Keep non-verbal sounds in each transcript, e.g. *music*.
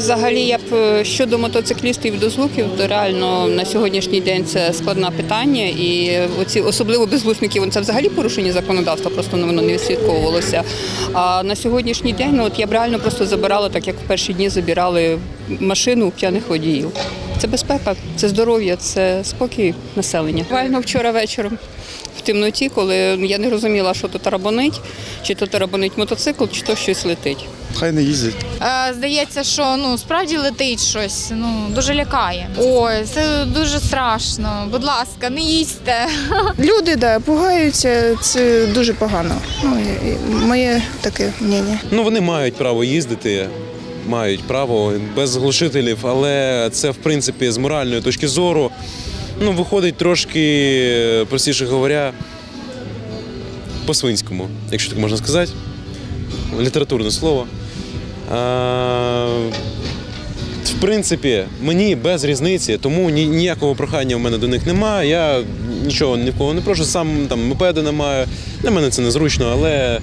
Взагалі, я б е, щодо мотоциклістів і дозвуків, то реально на сьогоднішній день це складне питання, і оці особливо безглусників, це взагалі порушення законодавства, просто ну, воно не відслідковувалося. А на сьогоднішній день, ну от я б реально просто забирала, так як в перші дні забирали машину у п'яних водіїв. Це безпека, це здоров'я, це спокій населення. Буквально вчора вечором в темноті, коли я не розуміла, що тут тарабонить, чи то тарабонить мотоцикл, чи то щось летить. Хай не їздять. Е, Здається, що ну справді летить щось. Ну дуже лякає. Ой, це дуже страшно. Будь ласка, не їсте. *laughs* Люди да, пугаються, це дуже погано. Ну, моє таке мнення. Ну, вони мають право їздити, мають право без глушителів, але це, в принципі, з моральної точки зору, ну, виходить трошки, простіше говоря, по-свинському, якщо так можна сказати. Літературне слово. А, в принципі, мені без різниці, тому ні- ніякого прохання в мене до них немає. Я нічого ні в кого не прошу, сам там мопеди не маю. Для мене це незручно, але,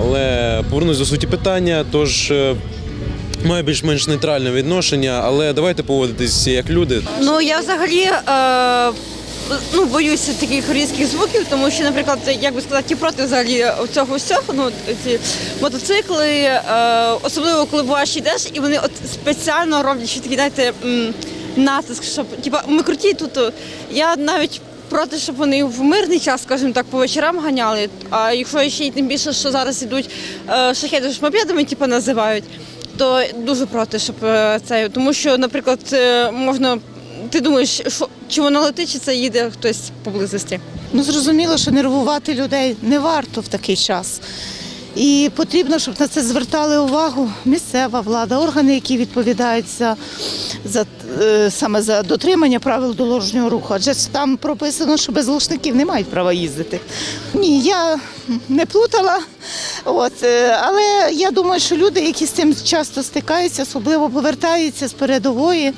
але повернусь до суті питання. Тож е, маю більш-менш нейтральне відношення, але давайте поводитись як люди. Ну я взагалі е, ну, боюся таких різких звуків, тому що, наприклад, як би сказати, проти взагалі цього всього, ну ці мотоцикли, е, особливо коли буваєш йдеш, і вони от спеціально роблять такий, знаєте, натиск, щоб типа ми круті тут. Я навіть. Проти, щоб вони в мирний час, скажімо так, по вечорам ганяли. А якщо ще й тим більше, що зараз ідуть шахети ж мопедами, типу, називають, то дуже проти, щоб е, це. Тому що, наприклад, е, можна. Ти думаєш, що чи воно летить, чи це їде хтось поблизості? Ну зрозуміло, що нервувати людей не варто в такий час. І потрібно, щоб на це звертали увагу місцева влада, органи, які відповідають за, е, саме за дотримання правил дорожнього руху. Адже там прописано, що без глушників не мають права їздити. Ні, я не плутала. От, е, але я думаю, що люди, які з цим часто стикаються, особливо повертаються з передової,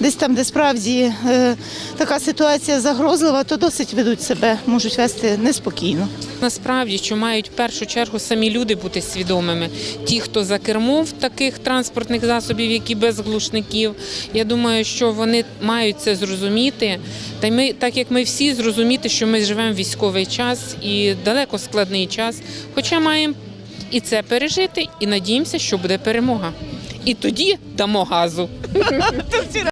десь там, де справді е, така ситуація загрозлива, то досить ведуть себе, можуть вести неспокійно. Насправді, що мають в першу чергу самі люди бути свідомими. Ті, хто за кермом таких транспортних засобів, які без глушників, я думаю, що вони мають це зрозуміти. Та й ми, так як ми всі, зрозуміти, що ми живемо в військовий час і далеко складний час. Хоча маємо і це пережити, і надіємося, що буде перемога. І тоді дамо газу. *laughs*